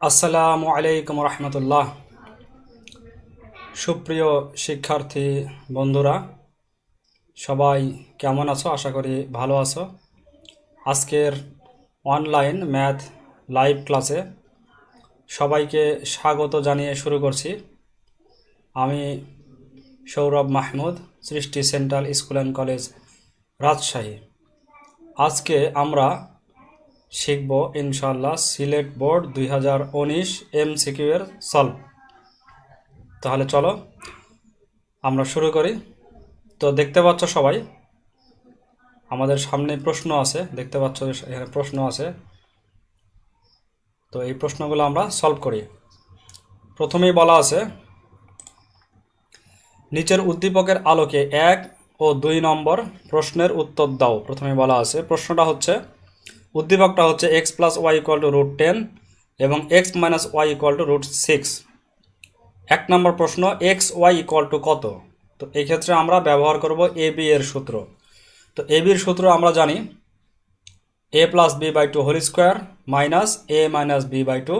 আসসালামু আলাইকুম রহমতুল্লাহ। সুপ্রিয় শিক্ষার্থী বন্ধুরা, সবাই কেমন আছো? আশা করি ভালো আছো। আজকের অনলাইন ম্যাথ লাইভ ক্লাসে সবাইকে স্বাগত জানিয়ে শুরু করছি। আমি Sourav Mahmud, Srishti central school and college Rajshahi. আজকে আমরা শিখব ইনশাল্লাহ সিলেট বোর্ড দুই হাজার উনিশ এম সিকিউ এর সলভ তাহলে চলো, আমরা শুরু করি। তো দেখতে পাচ্ছ সবাই, আমাদের সামনে প্রশ্ন আছে। দেখতে পাচ্ছ এখানে প্রশ্ন আছে। তো এই প্রশ্নগুলো আমরা সলভ করি। প্রথমেই বলা আছে, নিচের উদ্দীপকের আলোকে এক ও দুই নম্বর প্রশ্নের উত্তর দাও। প্রথমে বলা আছে, প্রশ্নটা হচ্ছে উদ্দীপকটা হচ্ছে X plus Y equal to root ten এবং X minus Y equal to root six এক নম্বর প্রশ্ন এক্স ওয়াই ইকুয়াল টু কত? তো এই ক্ষেত্রে আমরা ব্যবহার করব এ বি এর সূত্র। তো এ বির সূত্র আমরা জানি A plus B by two whole square minus A minus B by two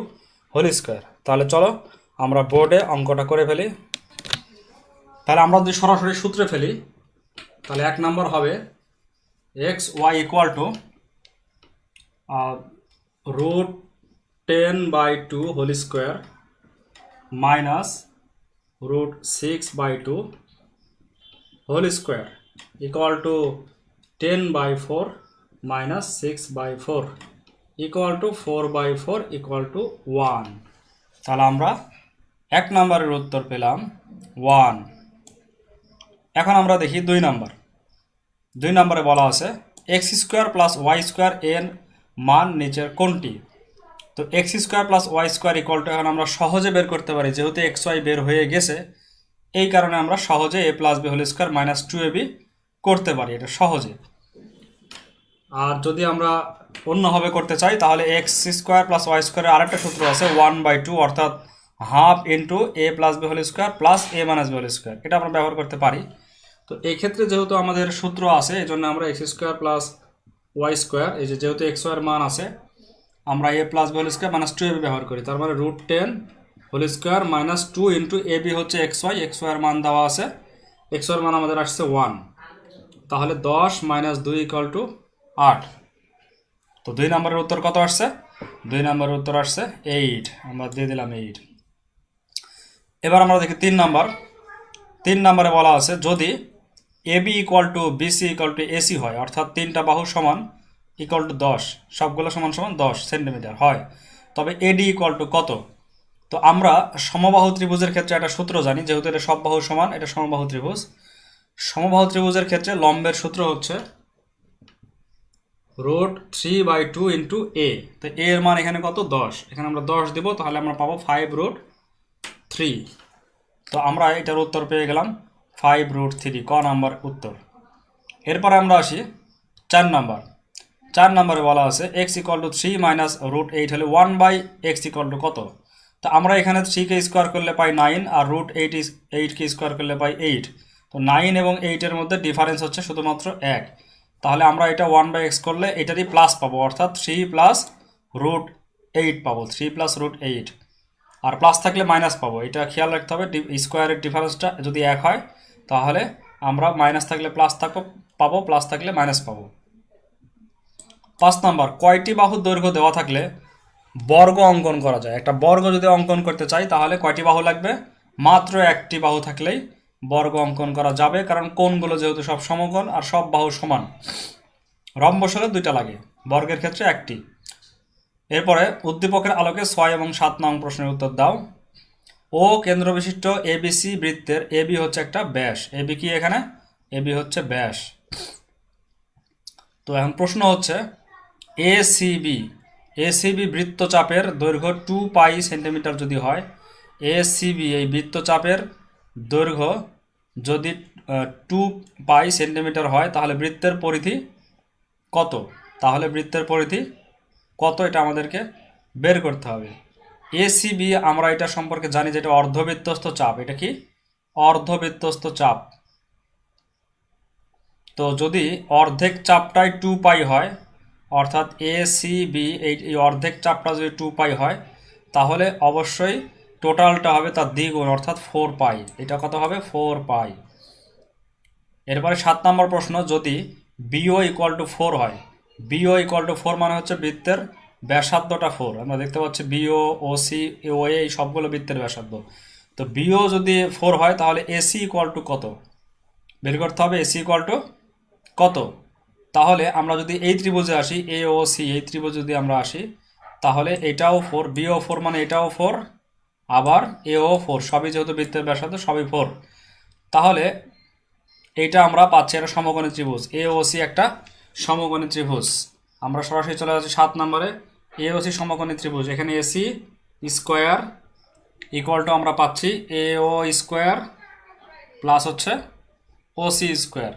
whole square তাহলে চলো আমরা বোর্ডে অঙ্কটা করে ফেলি। তাহলে আমরা যদি সরাসরি সূত্রে ফেলি, তাহলে এক নম্বর হবে X Y equal to root 10 by 2 whole square minus root 6 by 2 whole square equal to 10 by 4 minus 6 by 4 equal to 4 by 4 equal to 1 তাহলে আমরা এক নম্বরের উত্তর পেলাম 1 এখন আমরা দেখি দুই নম্বর দুই নম্বরে বলা আছে X square plus Y square এর মান নিচের কোনটি? তো X square plus Y square equal to এখন আমরা সহজে বের করতে পারি, যেহেতু এক্স ওয়াই বের হয়ে গেছে, এই কারণে আমরা সহজে A plus B whole square minus two A B করতে পারি, এটা সহজে। আর যদি আমরা অন্যভাবে করতে চাই, তাহলে এক্স স্কোয়ার প্লাস ওয়াই স্কোয়ারের আরেকটা সূত্র আছে ওয়ান বাই টু, অর্থাৎ half into A plus B whole square plus A minus B whole square, এটা আমরা ব্যবহার করতে পারি। তো এই ক্ষেত্রে যেহেতু আমাদের সূত্র আছে এই জন্য আমরা X square plus Y square এই যে যেহেতু এক্স ওয়ার মান আছে, আমরা A plus B whole square minus two AB ব্যবহার করি। তার মানে root ten whole square minus two into A B হচ্ছে এক্স ওয়াই এক্স ওয়ার মান দেওয়া আছে। এক্স ওয়ার মান আমাদের আসছে ওয়ান তাহলে দশ মাইনাস দুই ইকুয়াল টু আট। তো দুই নম্বরের উত্তর কত আসছে? দুই নম্বরের উত্তর আসছে এইট আমরা দিয়ে দিলাম এইট এবার আমরা দেখি তিন নাম্বার। তিন নম্বরে বলা আছে, যদি A B equal to BC equal to AC হয়, অর্থাৎ তিনটা বাহু সমান ইকুয়াল টু দশ, সবগুলো সমান সমান দশ সেন্টিমিটার হয়। তবে এডি ইকুয়াল টু কত? তো আমরা সমবাহু ত্রিভুজের ক্ষেত্রে একটা সূত্র জানি, যেহেতু এটা সব বাহু সমান, এটা সমবাহু ত্রিভুজ। সমবাহু ত্রিভুজের ক্ষেত্রে লম্বের সূত্র হচ্ছে root three by two into A তো এ এর মান এখানে কত? দশ। এখানে আমরা দশ দেব, তাহলে আমরা পাবো ফাইভ রুট থ্রি তো আমরা এটার উত্তর পেয়ে গেলাম। ফাইভ রুট থ্রি ক নাম্বার উত্তর। এরপরে আমরা আসি চার নাম্বার। চার নম্বরে বলা আছে X equal to three minus root eight হলে one by X equal to কত? তো আমরা এখানে থ্রিকে স্কোয়ার করলে পাই নাইন আর রুট এইট এইটকে স্কোয়ার করলে পাই এইট তো নাইন এবং এইটের মধ্যে ডিফারেন্স হচ্ছে শুধুমাত্র এক। তাহলে আমরা এটা ওয়ান বাই এক্স করলে এটারই প্লাস পাবো, অর্থাৎ থ্রি প্লাস রুট এইট পাবো থ্রি প্লাস রুট এইট আর প্লাস থাকলে মাইনাস পাবো, এটা খেয়াল রাখতে হবে স্কোয়ারের ডিফারেন্সটা যদি এক হয় তাহলে আমরা মাইনাস থাকলে প্লাস থাকব, পাবো প্লাস থাকলে মাইনাস পাবো। পাঁচ নাম্বার, কয়টি বাহুর দৈর্ঘ্য দেওয়া থাকলে বর্গ অঙ্কন করা যায়? একটা বর্গ যদি অঙ্কন করতে চাই, তাহলে কয়টি বাহু লাগবে? মাত্র একটি বাহু থাকলেই বর্গ অঙ্কন করা যাবে, কারণ কোণগুলো যেহেতু সব সমকোণ আর সব বাহু সমান। রম্বস দুইটা লাগে, বর্গের ক্ষেত্রে একটি। এরপরে উদ্দীপকের আলোকে ছয় এবং সাত নং প্রশ্নের উত্তর দাও। ও কেন্দ্র বিশিষ্ট এবিসি বৃত্তের এবি হচ্ছে একটা ব্যাস। এবি কি এখানে? এবি হচ্ছে ব্যাস। তো এখন প্রশ্ন হচ্ছে এসিবি এসিবি বৃত্তচাপের দৈর্ঘ্য টু পাই সেন্টিমিটার যদি হয় এসিবি এই বৃত্তচাপের দৈর্ঘ্য যদি টু পাই সেন্টিমিটার হয়, তাহলে বৃত্তের পরিধি কত? তাহলে বৃত্তের পরিধি কত? এটা আমাদেরকে বের করতে হবে। এসিবি আমরা এটা সম্পর্কে জানি যেটা অর্ধবৃত্তস্ত চাপ। এটা কি? অর্ধবৃত্তস্ত চাপ। তো যদি অর্ধেক চাপটাই টু পাই হয়, অর্থাৎ এ সি এই অর্ধেক চাপটা যদি টু পাই হয়, তাহলে অবশ্যই টোটালটা হবে তার দ্বিগুণ, অর্থাৎ ফোর পাই। এটা কত হবে? ফোর পাই। এরপরে সাত নম্বর প্রশ্ন, যদি বিও ইকুয়াল টু ফোর হয় বিও ইকুয়াল টু ফোর মানে হচ্ছে বৃত্তের ব্যাসার্ধটা ফোর আমরা দেখতে পাচ্ছি বিও ও সি ও এ এই সবগুলো বৃত্তের ব্যাসার্ধ। তো বিও যদি ফোর হয়, তাহলে এসি ইকুয়াল টু কত? বের করতে হবে এসি ইকুয়াল টু কত? তাহলে আমরা যদি এই ত্রিভুজে আসি এ ও সি এই ত্রিভুজ যদি আমরা আসি, তাহলে এটাও ফোর বিও ফোর মানে এটাও ফোর আবার এও ফোর সবই যেহেতু বৃত্তের ব্যাসার্ধ, সবই ফোর তাহলে এইটা আমরা পাচ্ছি একটা সমকোণী ত্রিভুজ। এ ও সি একটা সমকোণী ত্রিভুজ। আমরা সরাসরি চলে যাচ্ছি সাত নম্বরে। এ ও সি সমকোণী ত্রিভুজ। এখানে এসি স্কোয়ার ইকুয়াল টু আমরা পাচ্ছি এ ও স্কোয়ার প্লাস হচ্ছে ও সি স্কোয়ার।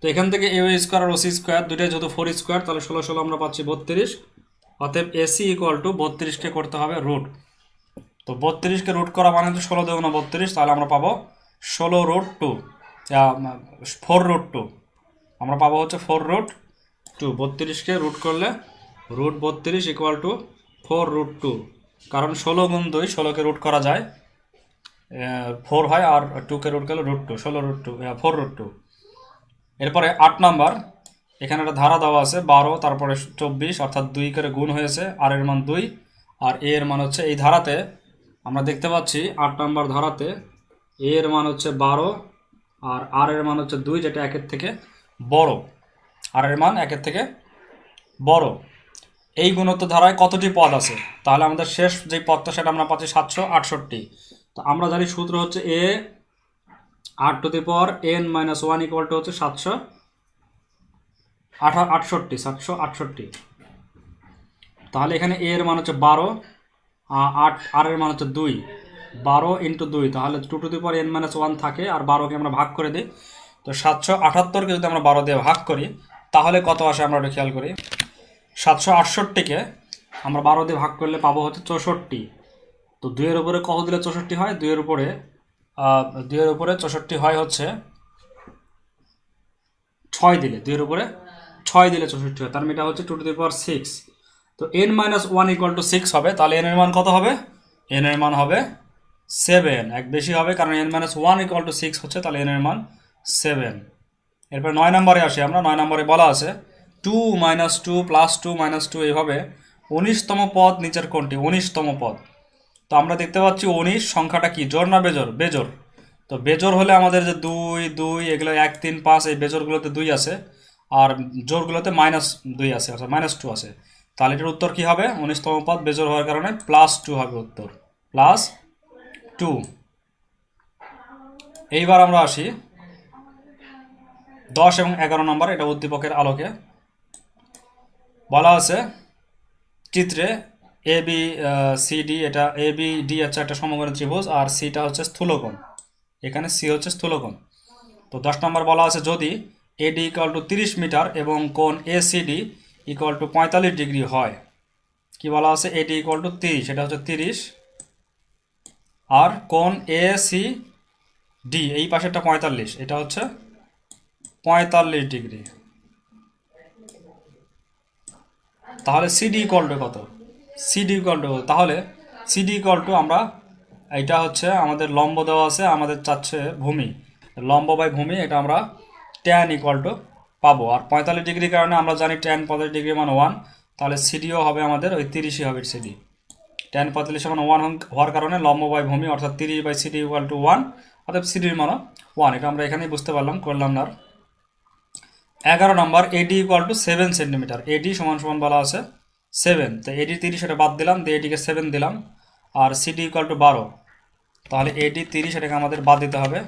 তো এখান থেকে এ স্কোয়ার আর ওসি স্কোয়ার, দুইটাই যেহেতু ফোর স্কোয়ার, তাহলে ষোলো ষোলো আমরা পাচ্ছি বত্রিশ। অতএব এসি ইকুয়াল টু বত্রিশকে করতে হবে রুট তো বত্রিশকে রুট করা মানে হচ্ছে ষোলো দেগুণ বত্রিশ, তাহলে আমরা পাবো ষোলো root two four root two আমরা পাবো হচ্ছে ফোর রুট টু বত্রিশকে রুট করলে রুট বত্রিশ equal to four root two কারণ ষোলো গুণ দুই, ষোলোকে রুট করা যায়। ফোর হয় আর টুকে রুট করলে রুট টু ষোলো root two four root two এরপরে আট নাম্বার, এখানে একটা ধারা দেওয়া আছে, বারো, তারপরে চব্বিশ, অর্থাৎ দুই করে গুণ হয়েছে, আর এর মান দুই, আর এ এর মান হচ্ছে, এই ধারাতে আমরা দেখতে পাচ্ছি, আট নাম্বার ধারাতে এ এর মান হচ্ছে বারো, আর আর এর মান হচ্ছে দুই, যেটা একের থেকে বড়। আর এর মান একের থেকে বড়। এই গুণত্ব ধারায় কতটি পদ আছে? তাহলে আমাদের শেষ যে পদটা, সেটা আমরা পাচ্ছি সাতশো আটষট্টি। তো আমরা জানি সূত্র হচ্ছে A R to the power N minus one equal to হচ্ছে সাতশো আঠা আটষট্টি, সাতশো আটষট্টি। তাহলে এখানে এ এর মান হচ্ছে বারো আট, আর এর মান হচ্ছে দুই। বারো ইন্টু দুই, তাহলে two to the power N minus one থাকে, আর বারোকে আমরা ভাগ করে দিই। তো সাতশো আটাত্তরকে যদি আমরা বারো দিয়ে ভাগ করি, তাহলে কত আসে আমরা একটু খেয়াল করি? সাতশো আটষট্টিকে আমরা বারো দিয়ে ভাগ করলে পাবো হচ্ছে চৌষট্টি। তো দুইয়ের উপরে কত দিলে চৌষট্টি হয়? দুইয়ের উপরে দুইয়ের উপরে চৌষট্টি হয় হচ্ছে ছয় দিলে। দুইয়ের উপরে ছয় দিলে চৌষট্টি হয়। তার মানে হচ্ছে two to the power six তো N minus one equal to six হবে। তাহলে এন এর মান কত হবে? এন এর মান হবে সেভেন এক বেশি হবে কারণ N minus one equal to six হচ্ছে, তাহলে এন এর মান সেভেন এরপর নয় নম্বরে আসি আমরা। নয় নম্বরে বলা আছে two minus two plus two minus two এইভাবে উনিশতম পদ, নিচের কোনটি উনিশতম পদ। তো আমরা দেখতে পাচ্ছি উনিশ, সংখ্যাটা কি? জোর না বেজোর? বেজোর। তো বেজোর হলে আমাদের যে দুই দুই, এগুলো এক, তিন, পাঁচ, এই বেজোরগুলোতে দুই আছে আর জোরগুলোতে মাইনাস দুই আছে, অর্থাৎ মাইনাস টু আছে। তাহলে এটার উত্তর কি হবে? উনিশতম পদ বেজোর হওয়ার কারণে প্লাস টু হবে উত্তর। Plus two. এইবার আমরা আসি দশ এবং এগারো নম্বর, এটা উদ্দীপকের আলোকে। বলা আছে, চিত্রে এ বি সি ডি এটা এ বি ডি হচ্ছে একটা সমকোণী ত্রিভুজ, আর সিটা হচ্ছে স্থূলকোণ। এখানে সি হচ্ছে স্থূলকোণ। তো দশ নম্বর বলা আছে, যদি এডি ইকুয়াল টু তিরিশ মিটার এবং কোণ A C D equal to পঁয়তাল্লিশ ডিগ্রি হয়, কি বলা আছে? এডি ইকুয়াল টু তিরিশ, এটা হচ্ছে তিরিশ। আর কোণ এ সি ডি এই পাশেরটা পঁয়তাল্লিশ, এটা হচ্ছে পঁয়তাল্লিশ ডিগ্রি। তাহলে সিডি ইকুয়াল টু কত? সিডি ইকুয়াল টু তাহলে সিডি ইকুয়াল টু আমরা এটা হচ্ছে আমাদের লম্ব দেওয়া আছে, আমাদের চাচ্ছে ভূমি। লম্ব বাই ভূমি, এটা আমরা ট্যান ইকুয়াল টু পাবো। আর পঁয়তাল্লিশ ডিগ্রির কারণে আমরা জানি ট্যান পঁয়তাল্লিশ ডিগ্রি মানে ওয়ান তাহলে সিডিও হবে আমাদের ওই তিরিশই হবে সিডি ট্যান পঁয়তাল্লিশ মানে ওয়ান হওয়ার কারণে লম্ব বাই ভূমি, অর্থাৎ তিরিশ by CD equal to one অর্থাৎ সিডির মানও ওয়ান এটা আমরা এখানেই বুঝতে পারলাম, করলাম না। এগারো নম্বর AD equal to seven centimetre AD সমান সমান বলা আছে সেভেন তো এডি তিরিশ এটা বাদ দিলাম, দিয়ে এডিকে সেভেন দিলাম। আর সিডি ইকুয়াল টু বারো। তাহলে এডি তিরিশ এটাকে আমাদের বাদ দিতে হবে।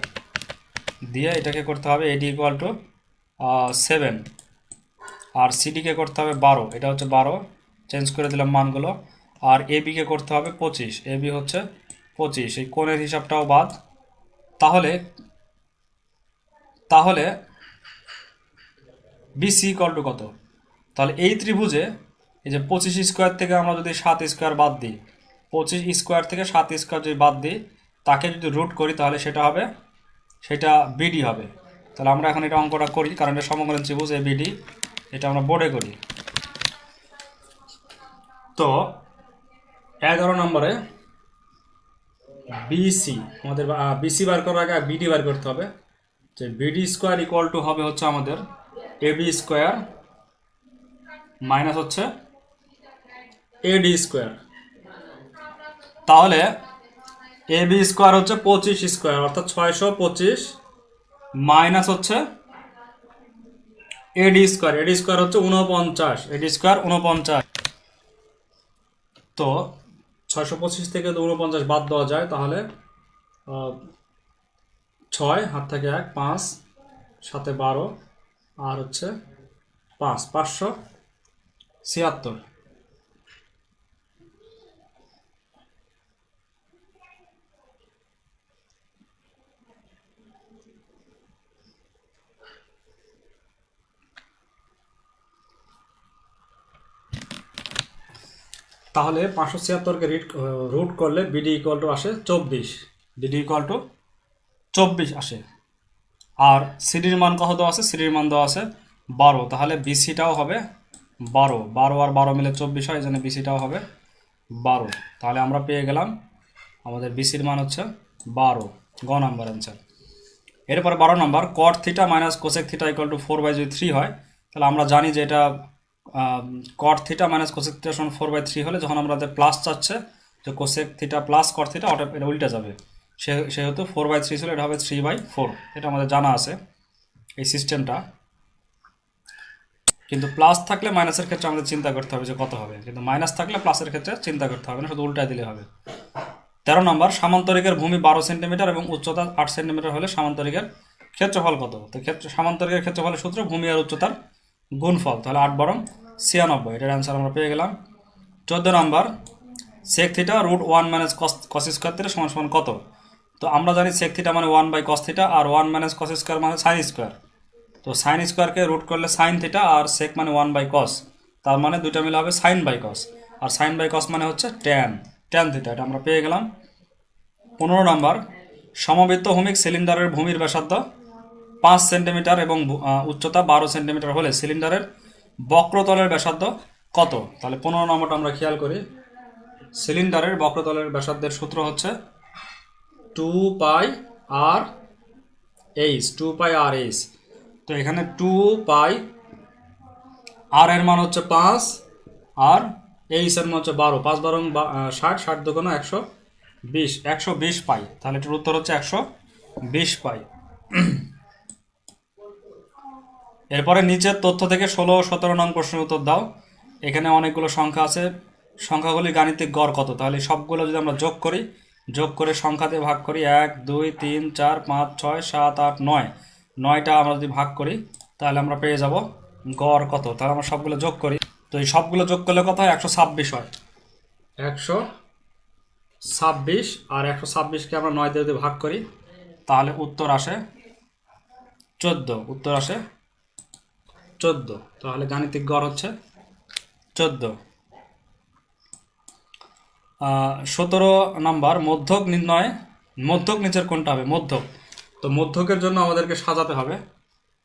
দিয়ে এটাকে করতে হবে এডি ইকুয়াল টু সেভেন আর সিডিকে করতে হবে বারো। এটা হচ্ছে বারো। চেঞ্জ করে দিলাম মানগুলো। আর এবিকে করতে হবে পঁচিশ। এবি হচ্ছে পঁচিশ। এই কোণের হিসাবটাও বাদ। তাহলে তাহলে বিসি ইকুয়াল টু কত? তাহলে এই ত্রিভুজে এই যে পঁচিশ স্কোয়ার থেকে আমরা যদি সাত স্কোয়ার বাদ দিই, পঁচিশ স্কোয়ার থেকে সাত স্কোয়ার যদি বাদ দিই, তাকে যদি রুট করি, তাহলে সেটা হবে, সেটা বিডি হবে। তাহলে আমরা এখন এটা অঙ্কটা করি, কারণ এটা সমকোণী ত্রিভুজ এ বিডি এটা আমরা বোর্ডে করি। তো, এগারো নম্বরে বিসি আমাদের বিসি বার করার আগে বিডি বার করতে হবে। যে বিডি স্কোয়ার ইকুয়াল টু হবে হচ্ছে আমাদের এবি স্কোয়ার মাইনাস হচ্ছে এডি স্কোয়ার তাহলে এ বি স্কোয়ার হচ্ছে পঁচিশ স্কোয়ার অর্থাৎ ছয়শো পঁচিশ মাইনাস হচ্ছে এডি স্কোয়ার এডি স্কোয়ার হচ্ছে উনপঞ্চাশ এডি স্কোয়ার উনপঞ্চাশ তো ছয়শো পঁচিশ থেকে তো উনপঞ্চাশ বাদ দেওয়া যায়, তাহলে ছয়, হাত থেকে এক, পাঁচ সাথে বারো আর হচ্ছে পাঁচ, পাঁচশো ছিয়াত্তর। তাহলে পাঁচশো ছিয়াত্তরকে রিড রুট করলে বিডি ইকুয়াল টু আসে চব্বিশ। বিডি ইকুয়াল টু চব্বিশ আসে। আর সিডির মান কত দেওয়া আছে? সিডির মান দেওয়া আছে বারো। তাহলে বিসিটাও হবে বারো। বারো আর বারো মিলে চব্বিশ হয় জন্য বিসিটাও হবে বারো। তাহলে আমরা পেয়ে গেলাম আমাদের বিসির মান হচ্ছে বারো। গ নাম্বার অ্যান্সার এরপর বারো নম্বর cot theta minus cosec theta equal to four by যদি থ্রি হয়। তাহলে আমরা জানি যে এটা cot theta minus cosec theta সমান ফোর বাই থ্রি হলে যখন আমাদের প্লাস চাচ্ছে যে cosec theta plus cot theta ওটা, এটা উল্টে যাবে। সে সেহেতু ফোর বাই থ্রি ছিল, এটা হবে থ্রি বাই ফোর এটা আমাদের জানা আছে এই সিস্টেমটা কিন্তু প্লাস থাকলে মাইনাসের ক্ষেত্রে আমাদের চিন্তা করতে হবে যে কত হবে। কিন্তু মাইনাস থাকলে প্লাসের ক্ষেত্রে চিন্তা করতে হবে না, শুধু উল্টায় দিলে হবে। তেরো নম্বর, সামান্তরিকের ভূমি বারো সেন্টিমিটার এবং উচ্চতা আট সেন্টিমিটার হলে সামান্তরিকের ক্ষেত্রফল কত? তো ক্ষেত্র, সামান্তরিকের ক্ষেত্রফলের সূত্র ভূমি আর উচ্চতার গুণফল। তাহলে আট বরং ছিয়ানব্বই, এটার অ্যান্সার আমরা পেয়ে গেলাম। চোদ্দ নম্বর sec theta root one minus cos cos square সমান সমান কত? তো আমরা জানি সেক থিটা মানে ওয়ান বাই কস থিটা আর ওয়ান মাইনাস কস স্কোয়ার মানে সাইন স্কোয়ার তো সাইন স্কোয়ারকে রুট করলে সাইন থিটা আর সেক মানে ওয়ান বাই কস তার মানে দুইটা মিলে হবে সাইন বাই কস আর সাইন বাই কস মানে হচ্ছে ট্যান ট্যান থিটা এটা আমরা পেয়ে গেলাম। পনেরো নম্বর, সমবৃত্ত ভূমিক সিলিন্ডারের ভূমির ব্যাসার্ধ পাঁচ সেন্টিমিটার এবং উচ্চতা বারো সেন্টিমিটার হলে সিলিন্ডারের বক্রতলের ব্যাসার্ধ কত? তাহলে পনেরো নম্বরটা আমরা খেয়াল করি। সিলিন্ডারের বক্রতলের ব্যাসার্ধের সূত্র হচ্ছে two pi R H two pi R H তো এখানে টু পাই আর এর মান হচ্ছে পাঁচ, আর এইচ এর মান হচ্ছে বারো। পাঁচ বারো ষাট ষাট দোকানো একশো বিশ একশো বিশ পাই তাহলে এটার উত্তর হচ্ছে একশো বিশ পাই এরপরে নিচের তথ্য থেকে ষোলো সতেরো নং প্রশ্নের উত্তর দাও। এখানে অনেকগুলো সংখ্যা আছে। সংখ্যাগুলির গাণিতিক গড় কত? তাহলে সবগুলো যদি আমরা যোগ করি যোগ করে সংখ্যা দিয়ে ভাগ করি এক, দুই, তিন, চার, পাঁচ, ছয়, সাত, আট, নয়। নয়টা আমরা যদি ভাগ করি, তাহলে আমরা পেয়ে যাব গড় কত? তাহলে আমরা সবগুলো যোগ করি। তো এই সবগুলো যোগ করলে কত হয়? একশো ছাব্বিশ হয়। একশো ছাব্বিশ আর একশো ছাব্বিশকে আমরা নয় দিয়ে যদি ভাগ করি, তাহলে উত্তর আসে চোদ্দ। উত্তর আসে চোদ্দ। তাহলে গাণিতিক গড় হচ্ছে চোদ্দ। সতেরো নাম্বার, মধ্যক নির্ণয় মধ্যক নিচের কোনটা হবে? মধ্যক। তো মধ্যকের জন্য আমাদেরকে সাজাতে হবে।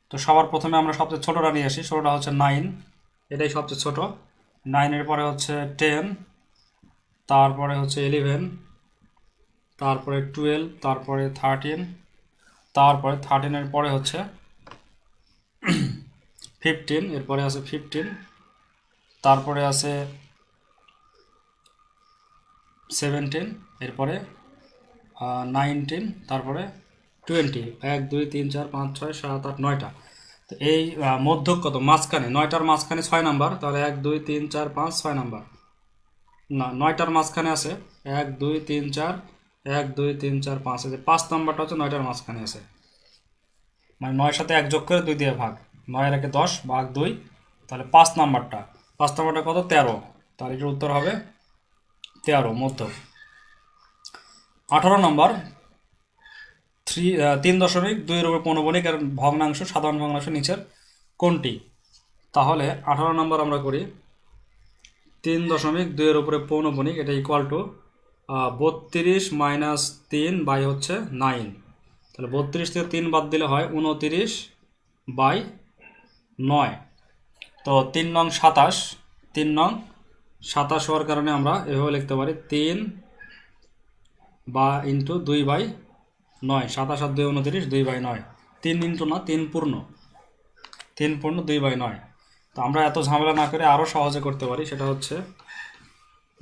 তো সবার প্রথমে আমরা সবচেয়ে ছোটোটা নিয়ে আসি। ছোটোটা হচ্ছে নাইন। এটাই সবচেয়ে ছোট। নাইনের পরে হচ্ছে টেন। তারপরে হচ্ছে ইলেভেন। তারপরে টুয়েলভ। তারপরে থার্টিন। তারপরে থার্টিনের পরে হচ্ছে ফিফটিন। এরপরে আছে ফিফটিন। তারপরে আছে সেভেন্টিন এরপরে নাইনটিন তারপরে টোয়েন্টি। এক দুই তিন চার পাঁচ ছয় সাত আট নয়টা। তো এই আহ, মধ্যক কত? মাঝখানে। নয়টার মাঝখানে ছয় নাম্বার তাহলে এক দুই তিন চার পাঁচ ছয় নাম্বার। না নয়টার মাঝখানে আছে। এক দুই তিন চার এক দুই তিন চার পাঁচ। আছে পাঁচ নাম্বারটা হচ্ছে নয়টার মাঝখানে আছে। মানে নয়ের সাথে এক যোগ করে দুই দিয়ে ভাগ। নয়ের একে দশ ভাগ দুই তাহলে পাঁচ নাম্বারটা। পাঁচ নাম্বারটা কত? তেরো। তাহলে এটার উত্তর হবে তেরো মধ্য আঠারো নম্বর, থ্রি তিন দশমিক দুইয়ের উপর পৌনবণিক এর ভগ্নাংশ, সাধারণ ভগ্নাংশ নিচের কোনটি? তাহলে আঠারো নম্বর আমরা করি, তিন দশমিক দুইয়ের উপরে পৌনবণিক, এটা ইকুয়াল টু বত্রিশ মাইনাস তিন বাই হচ্ছে নাইন তাহলে বত্রিশ থেকে তিন বাদ দিলে হয় উনতিরিশ বাই নয়। তো তিন নং সাতাশ, তিন নং সাতাশ হওয়ার কারণে আমরা এভাবে লিখতে পারি তিন বা ইন্টু দুই বাই নয়। সাতাশ আর দুই উনত্রিশ, দুই বাই নয়। তিন ইন্টু না, তিন পূর্ণ। তিন পূর্ণ, দুই বাই নয়। তো আমরা এত ঝামেলা না করে আরও সহজে করতে পারি। সেটা হচ্ছে,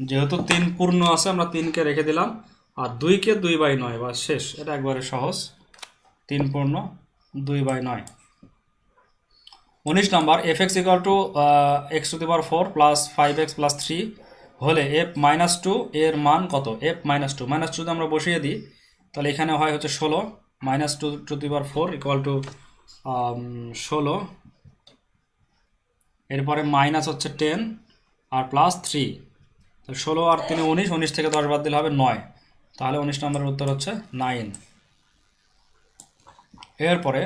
যেহেতু তিন পূর্ণ আছে, আমরা তিনকে রেখে দিলাম। আর দুইকে দুই বাই নয় বা শেষ, এটা একবারে সহজ। তিন পূর্ণ, দুই বাই নয়। উনিশ number F X equal to X to the power four plus five X plus three হলে এফ মাইনাস টু এর মান কত? F minus two minus two যদি আমরা বসিয়ে দিই, তাহলে এখানে হয় হচ্ছে ষোলো minus two to the power four equal to ষোলো, এরপরে মাইনাস হচ্ছে টেন আর প্লাস থ্রি তাহলে ষোলো আর তিনে উনিশ উনিশ থেকে দশ বাদ দিলে হবে নয়, তাহলে উনিশ নম্বরের উত্তর হচ্ছে নাইন এরপরে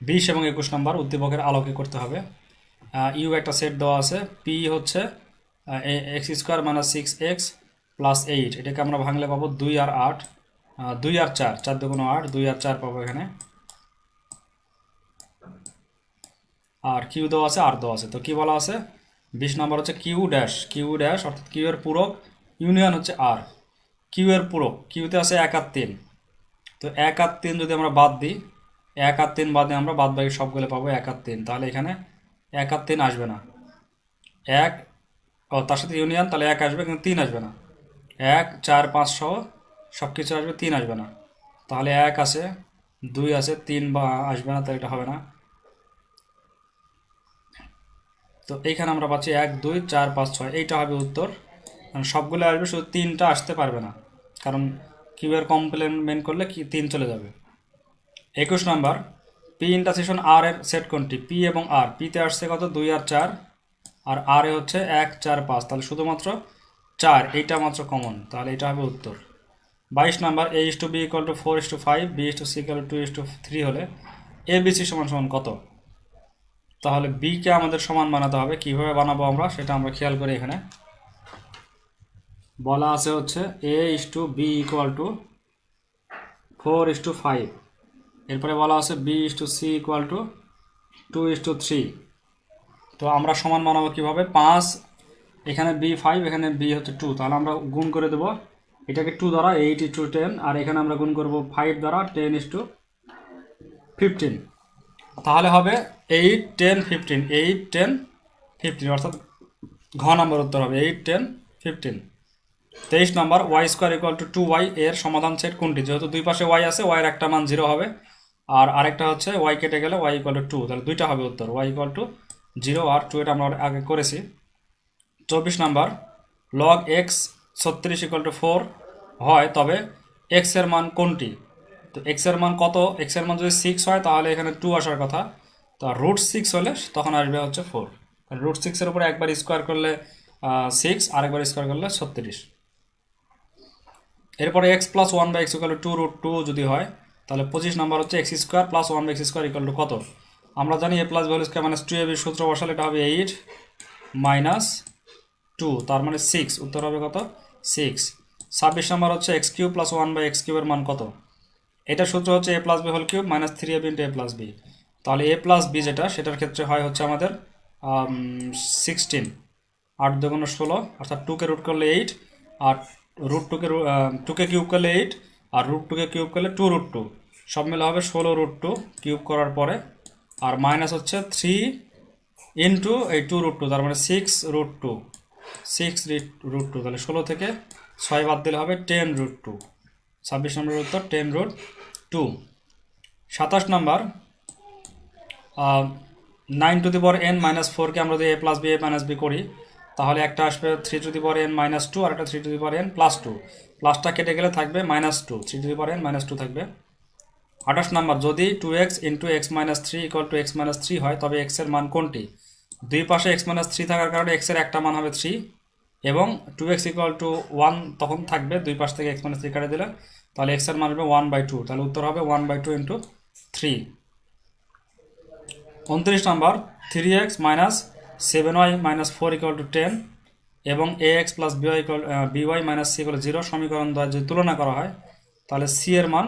বিশ এবং একুশ নম্বর উদ্দীপকের আলোকে করতে হবে। ইউ একটা সেট দেওয়া আছে। পি হচ্ছে X square minus six X plus eight. এটাকে আমরা ভাঙলে পাবো দুই আর আট। দুই আর চার চার দুগুণ আট, দুই আর চার পাবো এখানে। আর কিউ দেওয়া আছে, আর দেওয়া আছে। তো কি বলা আছে? বিশ নম্বর হচ্ছে কিউ ড্যাশ। কিউ ড্যাশ অর্থাৎ কিউ এর পূরক, ইউনিয়ন হচ্ছে আর। কিউ এর পূরক, কিউতে আছে এক আর তিন। তো এক আর তিন যদি আমরা বাদ দিই এক আর তিন বাদে আমরা বাদ বাকি সবগুলো পাবো এক আর তিন। তাহলে এখানে এক আর তিন আসবে না। এক, ও, তার সাথে ইউনিয়ন তাহলে এক আসবে, কিন্তু তিন আসবে না। এক, চার, পাঁচ সহ সব কিছু আসবে, তিন আসবে না। তাহলে এক আছে, দুই আছে, তিন বা আসবে না, তাহলে এটা হবে না। তো এইখানে আমরা পাচ্ছি এক, দুই, চার, পাঁচ, ছয়। এইটা হবে উত্তর। সবগুলো আসবে, শুধু তিনটা আসতে পারবে না। কারণ কিউয়ের কমপ্লেনমেন্ট করলে কি তিন চলে যাবে। একুশ নাম্বার পি ইন্টারসেকশন আর এর সেট কোনটি? পি এবং আর পিতে আসছে কত? দুই আর চার। আর আর এ হচ্ছে এক, চার, পাঁচ। তাহলে শুধুমাত্র চার, এইটা মাত্র কমন তাহলে এটা হবে উত্তর। বাইশ number A is to B equal to four is to five B is to C equal to is to three হলে এ বি সি সমান সমান কত? তাহলে বিকে আমাদের সমান বানাতে হবে। কীভাবে বানাবো আমরা? সেটা আমরা খেয়াল করি এখানে। বলা আছে হচ্ছে A is to B equal to four is to five এরপরে বলা আছে B is to C equal to two is to three তো আমরা সমান বানাবো কীভাবে? পাঁচ, এখানে বি ফাইভ এখানে বি হচ্ছে টু তাহলে আমরা গুণ করে দেবো। এটাকে টু দ্বারা এইট ইস টু টেন আর এখানে আমরা গুণ করব ফাইভ দ্বারা টেন ইস টু ফিফটিন তাহলে হবে eight ten fifteen eight ten fifteen অর্থাৎ ঘ নম্বর উত্তর হবে এইট টেন ফিফটিন তেইশ নম্বর Y square equal to two Y এর সমাধান সেট কোনটি? যেহেতু দুই পাশে ওয়াই আছে ওয়াইয়ের একটা মান জিরো হবে। আর আরেকটা হচ্ছে ওয়াই কেটে গেলে ওয়াই ইকুয়াল টু টু তাহলে দুইটা হবে উত্তর ওয়াই ইকুয়াল টু জিরো আর টু এটা আমরা আগে করেছি। চব্বিশ নাম্বার লগ এক্স ছত্রিশ ইকুয়াল টু ফোর হয়, তবে এক্সের মান কোনটি? তো এক্সের মান কত? এক্সের মান যদি সিক্স হয়, তাহলে এখানে টু আসার কথা। তো রুট সিক্স হলে তখন আসবে হচ্ছে ফোর রুট সিক্সের উপরে একবার স্কোয়ার করলে সিক্স আরেকবার স্কোয়ার করলে ছত্রিশ। এরপরে X plus one by X equal to root two যদি হয় তাহলে পঁচিশ নাম্বার হচ্ছে X square plus one X square equal to কত? আমরা জানি A plus value square minus two A এর সূত্র বসালে এটা হবে এইট মাইনাস টু তার মানে সিক্স উত্তর হবে কত? সিক্স ছাব্বিশ নাম্বার হচ্ছে X cube plus one by X কিউবের মান কত? এটা সূত্র হচ্ছে A plus B whole cube minus three A into A plus B তাহলে এ প্লাস বি যেটা, সেটার ক্ষেত্রে হয় হচ্ছে আমাদের সিক্সটিন আট দুগুণ ষোলো, অর্থাৎ টুকে রুট করলে এইট আর রুট টুকে টুকে কিউব করলে এইট আর রুট টুকে কিউব করলে টু রুট টু সব মিলে হবে ষোলো রুট টু কিউব করার পরে। আর মাইনাস হচ্ছে থ্রি ইন্টু এই টু রুট টু তার মানে six root two six root two তাহলে ষোলো থেকে ছয় বাদ দিলে হবে টেন রুট টু ছাব্বিশ নম্বরের উত্তর টেন রুট টু সাতাশ number nine to the power n minus ফোরকে আমরা যদি a plus b a minus b করি তাহলে একটা আসবে three two the power n minus two আর একটা three two the power n plus two প্লাসটা কেটে গেলে থাকবে minus two three two the power n minus two থাকবে। আঠাশ নাম্বার, যদি two x into x minus three equal to x minus three হয়, তবে এক্সের মান কোনটি? দুই পাশে এক্স মাইনাস থ্রি থাকার কারণে এক্সের একটা মান হবে থ্রি এবং two x equal to one তখন থাকবে, দুই পাশ থেকে এক্স মাইনাস থ্রি কাটে দিলে। তাহলে এক্সের মান হবে ওয়ান বাই টু তাহলে উত্তর হবে one by two into three উনত্রিশ number three x minus seven y minus four equal to ten এবং a x plus b y b y minus c equal zero সমীকরণ দ্বারা যদি তুলনা করা হয়, তাহলে সি এর মান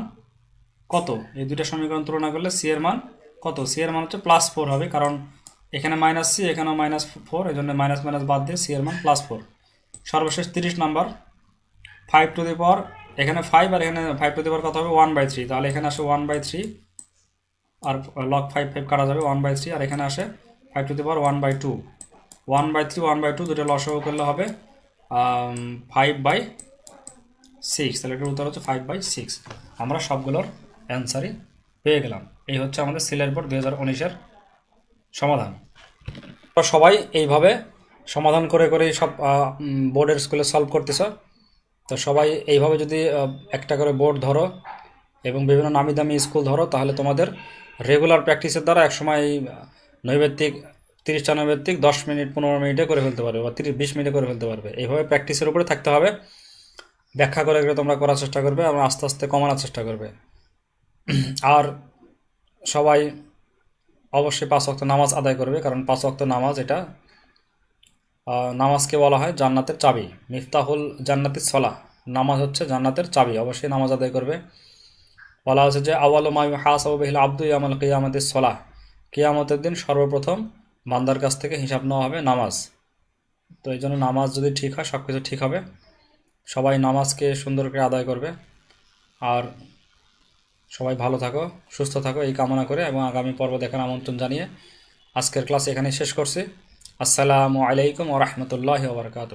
কত? এই দুইটা সমীকরণ তুলনা করলে সি এর মান কত? সি এর মান হচ্ছে প্লাস ফোর হবে, কারণ এখানে মাইনাস সি এখানেও মাইনাস ফোর এই জন্য মাইনাস মাইনাস বাদ দিয়ে সি এর মান প্লাস ফোর সর্বশেষ তিরিশ number five to the power এখানে ফাইভ আর এখানে ফাইভ টু দি পাওয়ার কত হবে? ওয়ান বাই থ্রি তাহলে এখানে আসে ওয়ান বাই থ্রি আর লক ফাইভ ফাইভ কাটা যাবে ওয়ান বাই থ্রি আর এখানে আসে five to the power one by two one by three one by two দুটো লসও করলে হবে ফাইভ বাই সিক্স তাহলে এটার উত্তর হচ্ছে ফাইভ বাই সিক্স আমরা সবগুলোর অ্যান্সারই পেয়ে গেলাম। এই হচ্ছে আমাদের সিলেট বোর্ড দুই হাজার উনিশের সমাধান। সবাই এইভাবে সমাধান করে করে সব বোর্ডের স্কুলে সলভ করতেছ। তো সবাই এইভাবে যদি একটা করে বোর্ড ধরো এবং বিভিন্ন নামি দামি স্কুল ধরো, তাহলে তোমাদের রেগুলার প্র্যাকটিসের দ্বারা একসময় নৈবেত্তিক তিরিশটা নৈবেত্তিক দশ মিনিট, পনেরো মিনিটে করে ফেলতে পারবে বা তিরিশ, বিশ মিনিটে করে ফেলতে পারবে। এইভাবে প্র্যাকটিসের উপরে থাকতে হবে। ব্যাখ্যা করে করে তোমরা করার চেষ্টা করবে এবং আস্তে আস্তে কমানোর চেষ্টা করবে। আর সবাই অবশ্যই পাঁচ ওয়াক্ত নামাজ আদায় করবে, কারণ পাঁচ ওয়াক্ত নামাজ এটা নামাজকে বলা হয় জান্নাতের চাবি, মিফতাহুল জান্নাতের সলা। নামাজ হচ্ছে জান্নাতের চাবি, অবশ্যই নামাজ আদায় করবে। বলা হচ্ছে যে, আওয়াল মায়ু হাস আবহিল আব্দু ইয়ামাল কিয়ামতের সলাহ কিয়ামতের দিন সর্বপ্রথম বান্দার কাছ থেকে হিসাব নেওয়া হবে নামাজ। তো এই জন্য নামাজ যদি ঠিক হয় সব কিছু ঠিক হবে। সবাই নামাজকে সুন্দর করে আদায় করবে। আর সবাই ভালো থাকো, সুস্থ থাকো, এই কামনা করে এবং আগামী পর্ব দেখার আমন্ত্রণ জানিয়ে আজকের ক্লাস এখানে শেষ করছি। আসসালামু আলাইকুম ও রহমতুল্লাহ ওবরকাত